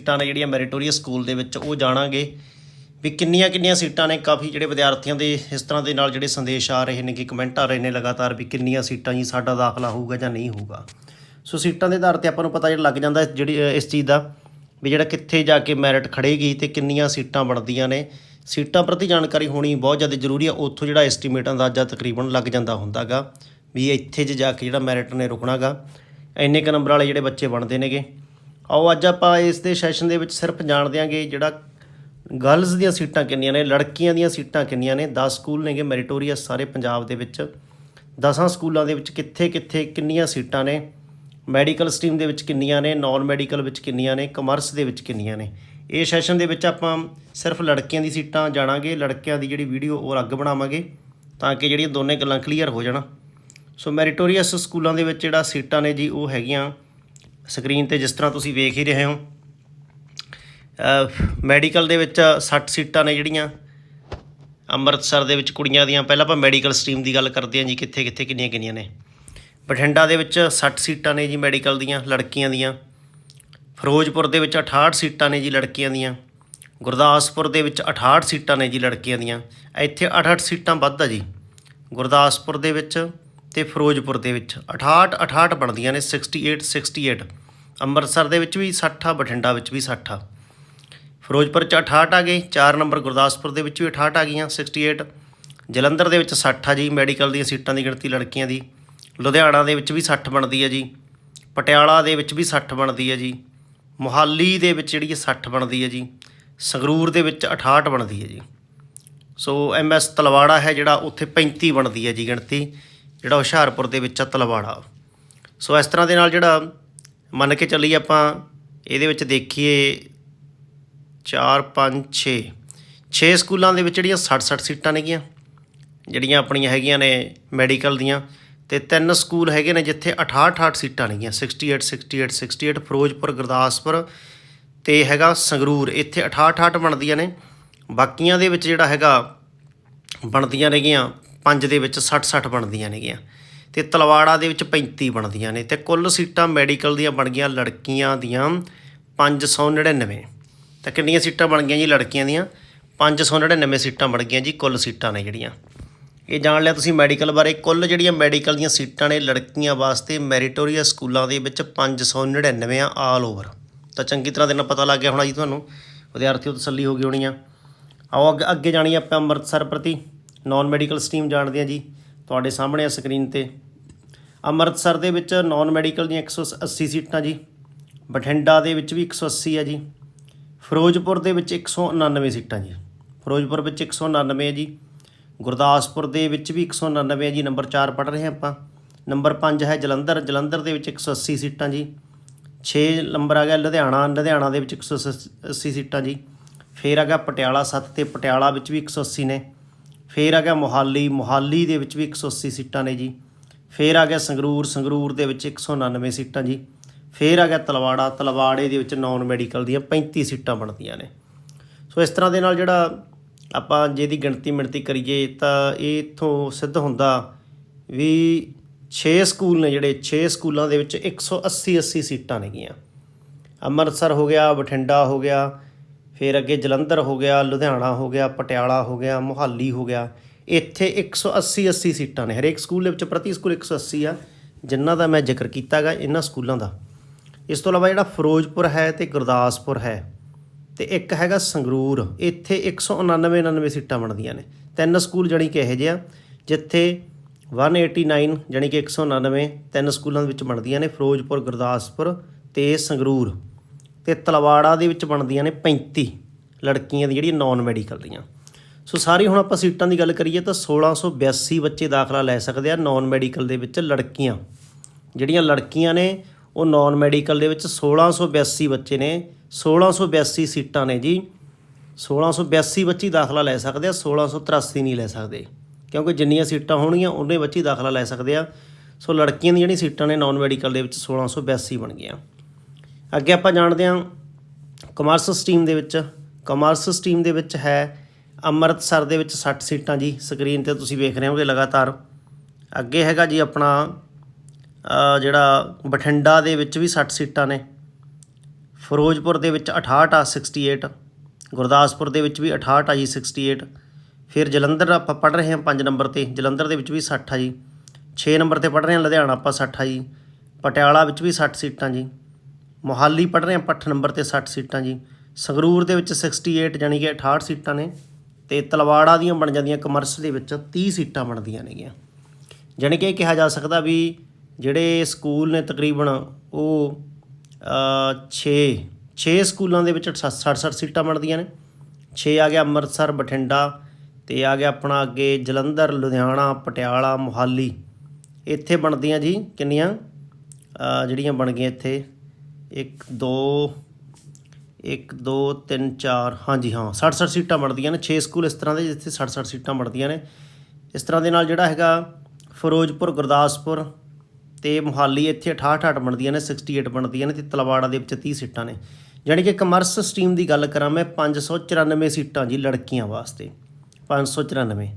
ਸੀਟਾਂ ਨੇ ਜਿਹੜੀਆਂ ਮੈਰੀਟੋਰੀਅਸ ਸਕੂਲ ਦੇ ਵਿੱਚ ਉਹ ਜਾਣਾਂਗੇ ਵੀ ਕਿੰਨੀਆਂ ਕਿੰਨੀਆਂ ਸੀਟਾਂ ਨੇ, ਕਾਫੀ ਜਿਹੜੇ ਵਿਦਿਆਰਥੀਆਂ ਦੇ ਇਸ ਤਰ੍ਹਾਂ ਦੇ ਨਾਲ ਜਿਹੜੇ ਸੰਦੇਸ਼ ਆ ਰਹੇ ਨੇ ਕਿ ਕਮੈਂਟ ਆ ਰਹੇ ਨੇ ਲਗਾਤਾਰ ਵੀ ਕਿੰਨੀਆਂ ਸੀਟਾਂ ਜੀ ਸਾਡਾ ਦਾਖਲਾ ਹੋਊਗਾ ਜਾਂ ਨਹੀਂ ਹੋਊਗਾ। ਸੋ ਸੀਟਾਂ ਦੇ ਆਧਾਰ ਤੇ ਆਪਾਂ ਨੂੰ ਪਤਾ ਜਿਹੜਾ ਲੱਗ ਜਾਂਦਾ ਜਿਹੜੀ ਇਸ ਚੀਜ਼ ਦਾ ਵੀ ਜਿਹੜਾ ਕਿੱਥੇ ਜਾ ਕੇ ਮੈਰਿਟ ਖੜੇਗੀ ਤੇ ਕਿੰਨੀਆਂ ਸੀਟਾਂ ਬਣਦੀਆਂ ਨੇ। ਸੀਟਾਂ ਪ੍ਰਤੀ ਜਾਣਕਾਰੀ ਹੋਣੀ ਬਹੁਤ ਜ਼ਿਆਦਾ ਜ਼ਰੂਰੀ ਆ, ਉੱਥੋਂ ਜਿਹੜਾ ਐਸਟੀਮੇਟ ਅੰਦਾਜ਼ਾ ਤਕਰੀਬਨ ਲੱਗ ਜਾਂਦਾ ਹੁੰਦਾਗਾ ਵੀ ਇੱਥੇ ਜੇ ਜਾ ਕੇ ਜਿਹੜਾ ਮੈਰਿਟ ਨੇ ਰੁਕਣਾਗਾ, ਇੰਨੇ ਕੁ ਨੰਬਰ ਵਾਲੇ ਜਿਹੜੇ ਬੱਚੇ ਬਣਦੇ ਨੇਗੇ। ਆਓ ਅੱਜ ਆਪਾਂ ਇਸ ਦੇ ਸੈਸ਼ਨ ਦੇ ਵਿੱਚ ਸਿਰਫ ਜਾਣ ਦਿਆਂਗੇ ਜਿਹੜਾ ਗਰਲਜ਼ ਦੀਆਂ ਸੀਟਾਂ ਕਿੰਨੀਆਂ ਨੇ, ਲੜਕੀਆਂ ਦੀਆਂ ਸੀਟਾਂ ਕਿੰਨੀਆਂ ਨੇ 10 ਸਕੂਲ ਨੇਗੇ ਮੈਰੀਟੋਰੀਅਸ ਸਾਰੇ ਪੰਜਾਬ ਦੇ ਵਿੱਚ। 10 ਸਕੂਲਾਂ ਦੇ ਵਿੱਚ ਕਿੱਥੇ ਕਿੱਥੇ ਕਿੰਨੀਆਂ ਸੀਟਾਂ ਨੇ ਮੈਡੀਕਲ ਸਟਰੀਮ ਦੇ ਵਿੱਚ ਕਿੰਨੀਆਂ ਨੇ ਨਾਨ ਮੈਡੀਕਲ ਵਿੱਚ ਕਿੰਨੀਆਂ ਨੇ ਕਮਰਸ ਦੇ ਵਿੱਚ ਕਿੰਨੀਆਂ ਨੇ। ਇਹ ਸੈਸ਼ਨ ਦੇ ਵਿੱਚ ਆਪਾਂ ਸਿਰਫ ਲੜਕੀਆਂ ਦੀ ਸੀਟਾਂ ਜਾਣਾਂਗੇ, ਲੜਕਿਆਂ ਦੀ ਜਿਹੜੀ ਵੀਡੀਓ ਉਹ ਅਲੱਗ ਬਣਾਵਾਂਗੇ, ਤਾਂ ਕਿ ਜਿਹੜੀਆਂ ਦੋਨੇ ਗੱਲਾਂ ਕਲੀਅਰ ਹੋ ਜਾਣ। ਸੋ ਮੈਰੀਟੋਰੀਅਸ ਸਕੂਲਾਂ ਦੇ ਵਿੱਚ ਜਿਹੜਾ ਸੀਟਾਂ ਨੇ ਜੀ, ਉਹ ਹੈਗੀਆਂ ਸਕਰੀਨ ਤੇ ਜਿਸ ਤਰ੍ਹਾਂ ਤੁਸੀਂ ਵੇਖ ਹੀ ਰਹੇ ਹੋ ਮੈਡੀਕਲ ਦੇ ਵਿੱਚ 60 ਸੀਟਾਂ ਨੇ ਜਿਹੜੀਆਂ, ਅੰਮ੍ਰਿਤਸਰ ਦੇ ਵਿੱਚ ਕੁੜੀਆਂ ਦੀਆਂ, ਪਹਿਲਾਂ ਆਪਾਂ ਮੈਡੀਕਲ ਸਟਰੀਮ ਦੀ ਗੱਲ ਕਰਦੇ ਹਾਂ ਜੀ, ਕਿੱਥੇ ਕਿੱਥੇ ਕਿੰਨੀਆਂ ਕਿੰਨੀਆਂ ਨੇ। ਬਠਿੰਡਾ ਦੇ ਵਿੱਚ 60 ਸੀਟਾਂ ਨੇ ਜੀ ਮੈਡੀਕਲ ਦੀਆਂ, ਲੜਕੀਆਂ ਦੀਆਂ। ਫਿਰੋਜ਼ਪੁਰ ਦੇ ਵਿੱਚ 68 ਸੀਟਾਂ ਨੇ ਜੀ ਲੜਕੀਆਂ ਦੀਆਂ। ਗੁਰਦਾਸਪੁਰ ਦੇ ਵਿੱਚ 68 ਸੀਟਾਂ ਨੇ ਜੀ ਲੜਕੀਆਂ ਦੀਆਂ। ਇੱਥੇ 68 ਸੀਟਾਂ ਵੱਧ ਆ ਜੀ। ਗੁਰਦਾਸਪੁਰ ਦੇ ਵਿੱਚ ਤੇ ਫਿਰੋਜ਼ਪੁਰ ਦੇ ਵਿੱਚ 68 68 ਬਣਦੀਆਂ ਨੇ 68 68 ਅੰਮ੍ਰਿਤਸਰ ਦੇ ਵਿੱਚ ਵੀ 60 ਆ, ਬਠਿੰਡਾ ਵਿੱਚ ਵੀ 60 ਆ। ਫਿਰੋਜ਼ਪੁਰ ਚ 68 ਆ ਗਏ 4 ਨੰਬਰ ਗੁਰਦਾਸਪੁਰ ਦੇ ਵਿੱਚ ਵੀ 68 ਆ ਗਈਆਂ 68 ਜਲੰਧਰ ਦੇ ਵਿੱਚ 60 ਆ ਜੀ, ਮੈਡੀਕਲ ਦੀਆਂ ਸੀਟਾਂ ਦੀ ਗਿਣਤੀ ਲੜਕੀਆਂ ਦੀ। ਲੁਧਿਆਣਾ ਦੇ ਵਿੱਚ ਵੀ 60 ਬਣਦੀ ਹੈ ਜੀ। ਪਟਿਆਲਾ ਦੇ ਵਿੱਚ ਵੀ 60 ਬਣਦੀ ਹੈ ਜੀ। ਮੋਹਾਲੀ ਦੇ ਵਿੱਚ ਜਿਹੜੀ ਹੈ 60 ਬਣਦੀ ਹੈ ਜੀ। ਸੰਗਰੂਰ ਦੇ ਵਿੱਚ 68 ਬਣਦੀ ਹੈ ਜੀ। ਸੋ ਐਮਐਸ ਤਲਵਾੜਾ ਹੈ ਜਿਹੜਾ, ਉੱਥੇ 35 ਬਣਦੀ ਹੈ ਜੀ ਗਿਣਤੀ। ਜਿਹੜਾ ਹੁਸ਼ਿਆਰਪੁਰ ਦੇ ਵਿੱਚ ਆ, ਤਲਵਾੜਾ। ਸੋ ਇਸ ਤਰ੍ਹਾਂ ਦੇ ਨਾਲ ਜਿਹੜਾ ਮੰਨ ਕੇ ਚੱਲੀਏ ਆਪਾਂ, ਇਹਦੇ ਵਿੱਚ ਦੇਖੀਏ 4 5 6 6 ਸਕੂਲਾਂ ਦੇ ਵਿੱਚ ਜਿਹੜੀਆਂ 60 60 ਸੀਟਾਂ ਨੇਗੀਆਂ, ਜਿਹੜੀਆਂ ਆਪਣੀਆਂ ਹੈਗੀਆਂ ਨੇ ਮੈਡੀਕਲ ਦੀਆਂ, ਤੇ ਤਿੰਨ ਸਕੂਲ ਹੈਗੇ ਨੇ ਜਿੱਥੇ 68 68 ਸੀਟਾਂ ਨੇਗੀਆਂ 68 68 68 ਫਿਰੋਜ਼ਪੁਰ, ਗੁਰਦਾਸਪੁਰ ਤੇ ਹੈਗਾ ਸੰਗਰੂਰ। ਇੱਥੇ 68 68 ਬਣਦੀਆਂ ਨੇ। ਬਾਕੀਆਂ ਦੇ ਵਿੱਚ ਜਿਹੜਾ ਹੈਗਾ, ਬਣਦੀਆਂ ਨੇਗੀਆਂ ਪੰਜ ਦੇ ਵਿੱਚ 60 60 ਬਣਦੀਆਂ ਨੇਗੀਆਂ ਤੇ ਤਲਵਾੜਾ ਦੇ ਵਿੱਚ 35 ਬਣਦੀਆਂ ਨੇ ਤੇ ਕੁੱਲ ਸੀਟਾਂ ਮੈਡੀਕਲ ਦੀਆਂ ਬਣ ਗਈਆਂ ਲੜਕੀਆਂ ਦੀਆਂ 599 ਤਾਂ ਕਿੰਨੀਆਂ ਸੀਟਾਂ ਬਣ ਗਈਆਂ ਜੀ ਲੜਕੀਆਂ ਦੀਆਂ? 599 ਸੀਟਾਂ ਬਣ ਗਈਆਂ ਜੀ, ਕੁੱਲ ਸੀਟਾਂ ਨੇ ਜਿਹੜੀਆਂ। ਇਹ ਜਾਣ ਲਿਆ ਤੁਸੀਂ ਮੈਡੀਕਲ ਬਾਰੇ। ਕੁੱਲ ਜਿਹੜੀਆਂ ਮੈਡੀਕਲ ਦੀਆਂ ਸੀਟਾਂ ਨੇ ਲੜਕੀਆਂ ਵਾਸਤੇ ਮੈਰੀਟੋਰੀਅਸ ਸਕੂਲਾਂ ਦੇ ਵਿੱਚ 599 ਆ ਆਲ ਓਵਰ ਤਾਂ ਚੰਗੀ ਤਰ੍ਹਾਂ ਦੇ ਨਾਲ ਪਤਾ ਲੱਗ ਗਿਆ ਹੋਣਾ ਜੀ ਤੁਹਾਨੂੰ। ਵਿਦਿਆਰਥੀਓ ਤਸੱਲੀ ਹੋ ਗਈ ਹੋਣੀ ਆ। ਆਓ ਅੱਗੇ ਅੱਗੇ ਜਾਣੀ ਆਪਾਂ ਅੰਮ੍ਰਿਤਸਰ ਪ੍ਰਤੀ। ਨਾਨ ਮੈਡੀਕਲ ਸਟਰੀਮ ਜਾਣਦੇ ਹਾਂ ਜੀ, ਤੁਹਾਡੇ ਸਾਹਮਣੇ ਆ ਸਕਰੀਨ ਤੇ। ਅੰਮ੍ਰਿਤਸਰ ਦੇ ਵਿੱਚ ਨਾਨ ਮੈਡੀਕਲ ਦੀਆਂ 180 ਸੀਟਾਂ ਜੀ। ਬਠਿੰਡਾ ਦੇ ਵਿੱਚ ਵੀ 180 ਆ ਜੀ। ਫਿਰੋਜ਼ਪੁਰ ਦੇ ਵਿੱਚ 199 ਸੀਟਾਂ ਜੀ। ਫਿਰੋਜ਼ਪੁਰ ਵਿੱਚ 199 ਹੈ ਜੀ। ਗੁਰਦਾਸਪੁਰ ਦੇ ਵਿੱਚ ਵੀ 199 ਹੈ ਜੀ, ਨੰਬਰ 4 ਪੜ੍ਹ ਰਹੇ ਹਾਂ ਆਪਾਂ। ਨੰਬਰ 5 ਹੈ ਜਲੰਧਰ ਜਲੰਧਰ ਦੇ ਵਿੱਚ 180 ਸੀਟਾਂ ਜੀ। 6 ਨੰਬਰ ਆ ਗਿਆ ਲੁਧਿਆਣਾ ਲੁਧਿਆਣਾ ਦੇ ਵਿੱਚ 180 ਸੀਟਾਂ ਜੀ। ਫੇਰ ਆ ਗਿਆ ਪਟਿਆਲਾ 7 ਤੇ ਪਟਿਆਲਾ ਵਿੱਚ ਵੀ 180 ਨੇ। ਫਿਰ ਆ ਗਿਆ ਮੋਹਾਲੀ ਮੋਹਾਲੀ ਦੇ ਵਿੱਚ ਵੀ 180 ਸੀਟਾਂ ਨੇ ਜੀ। ਫਿਰ ਆ ਗਿਆ ਸੰਗਰੂਰ ਸੰਗਰੂਰ ਦੇ ਵਿੱਚ 199 ਸੀਟਾਂ ਜੀ। ਫਿਰ ਆ ਗਿਆ ਤਲਵਾੜਾ, ਤਲਵਾੜੇ ਦੇ ਵਿੱਚ ਨਾਨ ਮੈਡੀਕਲ ਦੀਆਂ 35 ਸੀਟਾਂ ਬਣਦੀਆਂ ਨੇ। ਸੋ ਇਸ ਤਰ੍ਹਾਂ ਦੇ ਨਾਲ ਜਿਹੜਾ ਆਪਾਂ ਜਿਹਦੀ ਗਿਣਤੀ ਮਿਣਤੀ ਕਰੀਏ ਤਾਂ ਇਹ ਇਥੋਂ ਸਿੱਧ ਹੁੰਦਾ ਵੀ 6 ਸਕੂਲ ਨੇ ਜਿਹੜੇ 6 ਸਕੂਲਾਂ ਦੇ ਵਿੱਚ 180 80 ਸੀਟਾਂ ਨੇਗੀਆਂ। ਅੰਮ੍ਰਿਤਸਰ ਹੋ ਗਿਆ, ਬਠਿੰਡਾ ਹੋ ਗਿਆ ਫਿਰ ਅੱਗੇ ਜਲੰਧਰ ਹੋ ਗਿਆ, ਲੁਧਿਆਣਾ ਹੋ ਗਿਆ, ਪਟਿਆਲਾ ਹੋ ਗਿਆ, ਮੁਹਾਲੀ ਹੋ ਗਿਆ। ਇੱਥੇ 180 80 ਸੀਟਾਂ ਨੇ। ਹਰੇਕ ਸਕੂਲ ਦੇ ਵਿੱਚ ਪ੍ਰਤੀ ਸਕੂਲ 180 ਆ, ਜਿਨ੍ਹਾਂ ਦਾ ਮੈਂ ਜ਼ਿਕਰ ਕੀਤਾਗਾ ਇਹਨਾਂ ਸਕੂਲਾਂ ਦਾ। ਇਸ ਤੋਂ ਇਲਾਵਾ ਜਿਹੜਾ ਫਿਰੋਜ਼ਪੁਰ ਹੈ ਤੇ ਗੁਰਦਾਸਪੁਰ ਹੈ ਤੇ ਇੱਕ ਹੈਗਾ ਸੰਗਰੂਰ। ਇੱਥੇ 199 99 ਸੀਟਾਂ ਬਣਦੀਆਂ ਨੇ। ਤਿੰਨ ਸਕੂਲ ਜਾਣੀ ਕਿ ਇਹੋ ਜਿਹੇ ਆ, ਜਿੱਥੇ 189 ਜਾਣੀ ਕਿ 199 ਤਿੰਨ ਸਕੂਲਾਂ ਦੇ ਵਿੱਚ ਬਣਦੀਆਂ ਨੇ, ਫਿਰੋਜ਼ਪੁਰ, ਗੁਰਦਾਸਪੁਰ ਤੇ ਸੰਗਰੂਰ। ਤੇ ਤਲਵਾੜਾ ਦੇ ਵਿੱਚ ਬਣਦੀਆਂ ਨੇ 35 ਲੜਕੀਆਂ ਦੀ ਜਿਹੜੀਆਂ ਨਾਨ ਮੈਡੀਕਲ ਦੀਆਂ। ਸੋ ਸਾਰੀ ਹੁਣ ਆਪਾਂ ਸੀਟਾਂ ਦੀ ਗੱਲ ਕਰੀਏ ਤਾਂ 1682 ਬੱਚੇ ਦਾਖਲਾ ਲੈ ਸਕਦੇ ਆ ਨਾਨ ਮੈਡੀਕਲ ਦੇ ਵਿੱਚ ਲੜਕੀਆਂ। ਜਿਹੜੀਆਂ ਲੜਕੀਆਂ ਨੇ, ਉਹ ਨਾਨ ਮੈਡੀਕਲ ਦੇ ਵਿੱਚ 1682 ਬੱਚੇ ਨੇ। 1682 ਸੀਟਾਂ ਨੇ ਜੀ। 1682 ਬੱਚੇ ਦਾਖਲਾ ਲੈ ਸਕਦੇ ਆ 1683 ਨਹੀਂ ਲੈ ਸਕਦੇ। ਕਿਉਂਕਿ ਜਿੰਨੀਆਂ ਸੀਟਾਂ ਹੋਣਗੀਆਂ, ਉਹਨੇ ਬੱਚੇ ਦਾਖਲਾ ਲੈ ਸਕਦੇ ਆ। ਸੋ ਲੜਕੀਆਂ ਦੀਆਂ ਜਿਹੜੀਆਂ ਸੀਟਾਂ ਨੇ ਨਾਨ ਮੈਡੀਕਲ ਦੇ ਵਿੱਚ 1682 ਬਣ ਗਈਆਂ। ਅੱਗੇ ਆਪਾਂ ਜਾਣਦੇ ਹਾਂ ਕਮਰਸ ਸਟਰੀਮ ਦੇ ਵਿੱਚ। ਕਮਰਸ ਸਟਰੀਮ ਦੇ ਵਿੱਚ ਹੈ ਅੰਮ੍ਰਿਤਸਰ ਦੇ ਵਿੱਚ 60 ਸੀਟਾਂ ਜੀ, ਸਕਰੀਨ ਤੇ ਤੁਸੀਂ ਵੇਖ ਰਹੇ ਹੋਗੇ ਲਗਾਤਾਰ। ਅੱਗੇ ਹੈਗਾ ਜੀ ਆਪਣਾ ਜਿਹੜਾ ਬਠਿੰਡਾ ਦੇ ਵਿੱਚ ਵੀ 60 ਸੀਟਾਂ ਨੇ। ਫਿਰੋਜ਼ਪੁਰ ਦੇ ਵਿੱਚ 68 ਆ 68 ਗੁਰਦਾਸਪੁਰ ਦੇ ਵਿੱਚ ਵੀ 68 ਆ ਜੀ 68 ਫਿਰ ਜਲੰਧਰ ਆਪਾਂ ਪੜ੍ਹ ਰਹੇ ਹਾਂ 5 ਨੰਬਰ ਤੇ, ਜਲੰਧਰ ਦੇ ਵਿੱਚ ਵੀ 60 ਆ ਜੀ। 6 ਨੰਬਰ ਤੇ ਪੜ੍ਹ ਰਹੇ ਹਾਂ, ਲੁਧਿਆਣਾ ਆਪਾਂ 60 ਆ ਜੀ। ਪਟਿਆਲਾ ਵਿੱਚ ਵੀ 60 ਸੀਟਾਂ ਜੀ। ਮੋਹਾਲੀ ਪੜ੍ਹ ਰਹੇ ਹਾਂ ਆਪਾਂ 8 ਨੰਬਰ ਤੇ 60 ਸੀਟਾਂ ਜੀ। ਸੰਗਰੂਰ ਦੇ ਵਿੱਚ 68 ਯਾਨੀ ਕਿ 68 ਸੀਟਾਂ ਨੇ ਤੇ ਤਲਵਾੜਾ ਦੀਆਂ ਬਣ ਜਾਂਦੀਆਂ ਕਮਰਸ ਦੇ ਵਿੱਚ 30 ਸੀਟਾਂ ਬਣਦੀਆਂ ਨੇਗੀਆਂ। ਜਾਣੀ ਕਿ ਇਹ ਕਿਹਾ ਜਾ ਸਕਦਾ ਵੀ ਜਿਹੜੇ ਸਕੂਲ ਨੇ ਤਕਰੀਬਨ ਉਹ 6 6 ਸਕੂਲਾਂ ਦੇ ਵਿੱਚ 60 ਸੀਟਾਂ ਬਣਦੀਆਂ ਨੇ। 6 ਆ ਗਿਆ ਅੰਮ੍ਰਿਤਸਰ, ਬਠਿੰਡਾ ਤੇ ਆ ਗਿਆ ਆਪਣਾ ਅੱਗੇ ਜਲੰਧਰ, ਲੁਧਿਆਣਾ, ਪਟਿਆਲਾ, ਮੋਹਾਲੀ। ਇੱਥੇ ਬਣਦੀਆਂ ਜੀ ਕਿੰਨੀਆਂ? ਜਿਹੜੀਆਂ ਬਣ ਗਈਆਂ ਇੱਥੇ 1 2 1 2 3 4 ਹਾਂਜੀ, ਹਾਂ 60 60 ਸੀਟਾਂ ਬਣਦੀਆਂ ਨੇ। 6 ਸਕੂਲ ਇਸ ਤਰ੍ਹਾਂ ਦੇ ਜਿੱਥੇ 60 60 ਸੀਟਾਂ ਬਣਦੀਆਂ ਨੇ। ਇਸ ਤਰ੍ਹਾਂ ਦੇ ਨਾਲ ਜਿਹੜਾ ਹੈਗਾ ਫਿਰੋਜ਼ਪੁਰ, ਗੁਰਦਾਸਪੁਰ ਤੇ ਮੁਹਾਲੀ ਇੱਥੇ 68 68 ਬਣਦੀਆਂ ਨੇ 68 ਬਣਦੀਆਂ ਨੇ ਤੇ ਤਲਵਾੜਾ ਦੇ ਵਿੱਚ 30 ਸੀਟਾਂ ਨੇ। ਯਾਨੀ ਕਿ ਕਮਰਸ ਸਟਰੀਮ ਦੀ ਗੱਲ ਕਰਾਂ ਮੈਂ 594 ਸੀਟਾਂ ਜੀ ਲੜਕੀਆਂ ਵਾਸਤੇ। 594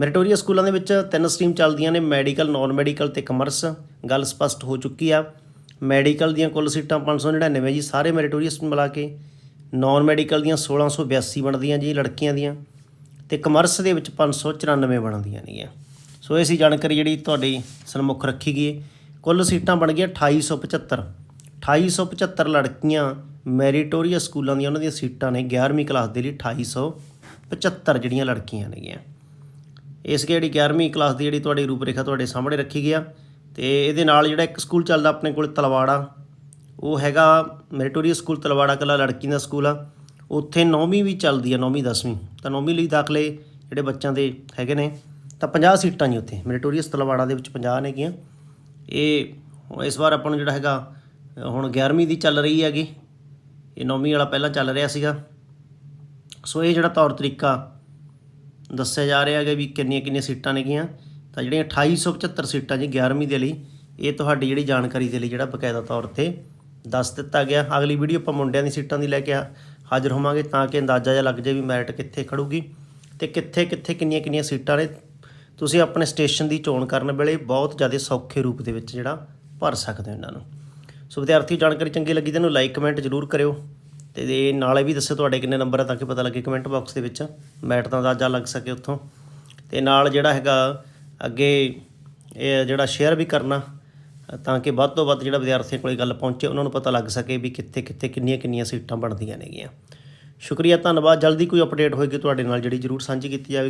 ਮੈਰੀਟੋਰੀਆ ਸਕੂਲਾਂ ਦੇ ਵਿੱਚ ਤਿੰਨ ਸਟਰੀਮ ਚੱਲਦੀਆਂ ਨੇ, ਮੈਡੀਕਲ ਨਾਨ ਮੈਡੀਕਲ ਤੇ ਕਮਰਸ। ਗੱਲ ਸਪਸ਼ਟ ਹੋ ਚੁੱਕੀ ਆ। ਮੈਡੀਕਲ ਦੀਆਂ ਕੁੱਲ ਸੀਟਾਂ 599 ਜੀ, ਸਾਰੇ ਮੈਰੀਟੋਰੀਅਸ ਮਿਲਾ ਕੇ ਨਾਨ ਮੈਡੀਕਲ ਦੀਆਂ 1682 ਬਣਦੀਆਂ ਜੀ ਲੜਕੀਆਂ ਦੀਆਂ ਤੇ ਕਮਰਸ ਦੇ ਵਿੱਚ 594 ਬਣਦੀਆਂ ਨੇਗੀਆਂ ਸੋ ਇਹ ਸੀ ਜਾਣਕਾਰੀ ਜਿਹੜੀ ਤੁਹਾਡੀ ਸਨਮੁਖ ਰੱਖੀ ਗਈ ਹੈ। ਕੁੱਲ ਸੀਟਾਂ ਬਣ ਗਈਆਂ 2875 2875 ਲੜਕੀਆਂ ਮੈਰੀਟੋਰੀਅਸ ਸਕੂਲਾਂ ਦੀਆਂ ਉਹਨਾਂ ਦੀਆਂ ਸੀਟਾਂ ਨੇ 11ਵੀਂ ਕਲਾਸ ਦੇ ਲਈ 2875 ਜਿਹੜੀਆਂ ਲੜਕੀਆਂ ਨੇਗੀਆਂ ਇਸ ਕੇ ਜਿਹੜੀ 11ਵੀਂ ਕਲਾਸ ਦੀ ਜਿਹੜੀ ਤੁਹਾਡੀ ਰੂਪਰੇਖਾ ਤੁਹਾਡੇ ਸਾਹਮਣੇ ਰੱਖੀ ਗਿਆ ਤੇ ਇਹਦੇ ਨਾਲ ਜਿਹੜਾ ਇੱਕ ਸਕੂਲ ਚੱਲਦਾ ਆਪਣੇ ਕੋਲ ਤਲਵਾੜਾ, ਉਹ ਹੈਗਾ ਮੈਰੀਟੋਰੀਅਸ ਸਕੂਲ, ਤਲਵਾੜਾ ਕਲਾ ਲੜਕੀ ਦਾ ਸਕੂਲ ਆ। ਉੱਥੇ 9ਵੀਂ ਵੀ ਚੱਲਦੀ ਆ 9ਵੀਂ 10ਵੀਂ ਤਾਂ 9ਵੀਂ ਲਈ ਦਾਖਲੇ ਜਿਹੜੇ ਬੱਚਿਆਂ ਦੇ ਹੈਗੇ ਨੇ, ਤਾਂ 50 ਸੀਟਾਂ ਜੀ ਉੱਥੇ, ਮੈਰੀਟੋਰੀਅਸ ਤਲਵਾੜਾ ਦੇ ਵਿੱਚ 50 ਨੇਗੀਆਂ। ਇਹ ਇਸ ਵਾਰ ਆਪਾਂ ਨੂੰ ਜਿਹੜਾ ਹੈਗਾ, ਹੁਣ 11ਵੀਂ ਦੀ ਚੱਲ ਰਹੀ ਹੈਗੀ। ਇਹ 9ਵੀਂ ਵਾਲਾ ਪਹਿਲਾਂ ਚੱਲ ਰਿਹਾ ਸੀਗਾ। ਸੋ ਇਹ ਜਿਹੜਾ ਤੌਰ ਤਰੀਕਾ ਦੱਸਿਆ ਜਾ ਰਿਹਾ ਹੈਗਾ ਵੀ ਕਿੰਨੀਆਂ ਕਿੰਨੀਆਂ ਸੀਟਾਂ ਨੇਗੀਆਂ। ਤਾਂ ਜਿਹੜੀਆਂ 2875 ਸੀਟਾਂ ਜੀ 11ਵੀਂ ਦੇ ਲਈ, ਇਹ ਤੁਹਾਡੀ ਜਿਹੜੀ ਜਾਣਕਾਰੀ ਦੇ ਲਈ ਜਿਹੜਾ ਬਕਾਇਦਾ ਤੌਰ ਤੇ ਦੱਸ ਦਿੱਤਾ ਗਿਆ। ਅਗਲੀ ਵੀਡੀਓ ਆਪਾਂ ਮੁੰਡਿਆਂ ਦੀ ਸੀਟਾਂ ਦੀ ਲੈ ਕੇ ਆ- ਹਾਜ਼ਰ ਹੋਵਾਂਗੇ ਤਾਂ ਕਿ ਅੰਦਾਜ਼ਾ ਜਿਹਾ ਲੱਗ ਜਾਵੇ ਵੀ ਮੈਰਿਟ ਕਿੱਥੇ ਖੜੂਗੀ ਤੇ ਕਿੱਥੇ ਕਿੱਥੇ ਕਿੰਨੀਆਂ ਕਿੰਨੀਆਂ ਸੀਟਾਂ ਨੇ। ਤੁਸੀਂ ਆਪਣੇ ਸਟੇਸ਼ਨ ਦੀ ਚੋਣ ਕਰਨ ਵੇਲੇ ਬਹੁਤ ਜ਼ਿਆਦਾ ਸੌਖੇ ਰੂਪ ਦੇ ਵਿੱਚ ਜਿਹੜਾ ਭਰ ਸਕਦੇ ਹੋ ਇਹਨਾਂ ਨੂੰ। ਸੋ ਵਿਦਿਆਰਥੀ ਜਾਣਕਾਰੀ ਚੰਗੀ ਲੱਗੀ ਤਾਂ ਇਹਨੂੰ ਲਾਈਕ ਕਮੈਂਟ ਜ਼ਰੂਰ ਕਰਿਓ ਤੇ ਇਹ ਨਾਲੇ ਵੀ ਦੱਸਿਓ ਤੁਹਾਡੇ ਕਿੰਨੇ ਨੰਬਰ ਆ ਤਾਂ ਕਿ ਪਤਾ ਲੱਗੇ ਕਮੈਂਟ ਬਾਕਸ ਦੇ ਵਿੱਚ। ਮੈਟ ਦਾ ਅੰਦਾਜ਼ਾ ਲੱਗ ਸਕੇ ਉੱਥੋਂ। ਤੇ ਨਾਲ ਜਿਹੜਾ ਹੈਗਾ ਅੱਗੇ ਇਹ ਜਿਹੜਾ ਸ਼ੇਅਰ ਵੀ ਕਰਨਾ, ਤਾਂ ਕਿ ਵੱਧ ਤੋਂ ਵੱਧ ਜਿਹੜਾ ਵਿਦਿਆਰਥੀਆਂ ਕੋਲੇ ਗੱਲ ਪਹੁੰਚੇ, ਉਹਨਾਂ ਨੂੰ ਪਤਾ ਲੱਗ ਸਕੇ ਵੀ ਕਿੱਥੇ ਕਿੱਥੇ ਕਿੰਨੀਆਂ ਕਿੰਨੀਆਂ ਸੀਟਾਂ ਬਣਦੀਆਂ ਨੇਗੀਆਂ। ਸ਼ੁਕਰੀਆ, ਧੰਨਵਾਦ। ਜਲਦੀ ਕੋਈ ਅਪਡੇਟ ਹੋਏਗੀ ਤੁਹਾਡੇ ਨਾਲ, ਜਿਹੜੀ ਜ਼ਰੂਰ ਸਾਂਝੀ ਕੀਤੀ ਜਾਵੇ